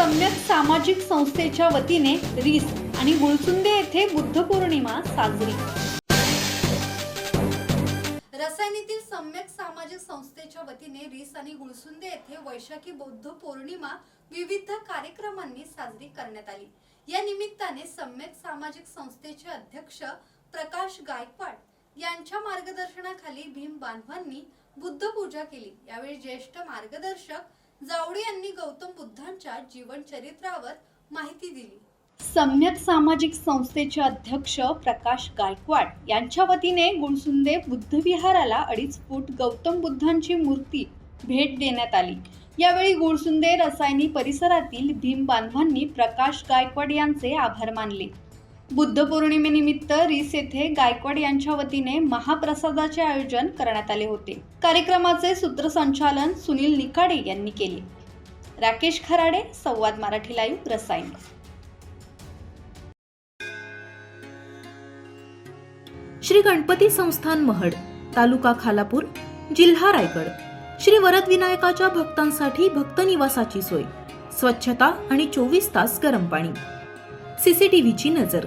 सम्यक सामाजिक संस्थेच्या वतीने रीस आणि गुळसुंदे येथे बुद्ध पौर्णिमा साजरी. रसायनीतील सम्यक सामाजिक संस्थेच्या वतीने रीस आणि गुळसुंदे येथे वैशाखी बौद्ध पौर्णिमा विविध कार्यक्रमांनी साजरी करण्यात आली. या निमित्ताने सम्यक सामाजिक संस्थेचे अध्यक्ष प्रकाश गायकवाड यांच्या मार्गदर्शनाखाली भीम बांधवांनी बुद्ध पूजा केली. यावेळी ज्येष्ठ मार्गदर्शक जावडे यांनी गौतम बुद्धांच्या जीवन चरित्रावर माहिती दिली. सम्यक सामाजिक संस्थेचे अध्यक्ष प्रकाश गायकवाड यांच्या वतीने गुणसुंदे बुद्धविहाराला अडीच फूट गौतम बुद्धांची मूर्ती भेट देण्यात आली. यावेळी गुळसुंदे रसायनी परिसरातील भीम बांधवांनी प्रकाश गायकवाड यांचे आभार मानले. बुद्ध पौर्णिमेनिमित्त रिस येथे गायकवाड यांच्या वतीने महाप्रसादाचे आयोजन करण्यात आले होते. कार्यक्रमाचे सूत्रसंचालन सुनील निकाडे यांनी केले. राकेश खराडे संवाद मराठी लाईव्ह रसायन श्री गणपती संस्थान महड तालुका खालापूर जिल्हा रायगड. श्री वरद विनायकाच्या भक्तांसाठी भक्त निवासाची सोय. स्वच्छता आणि चोवीस तास गरम पाणी. सीसीटीव्हीची नजर.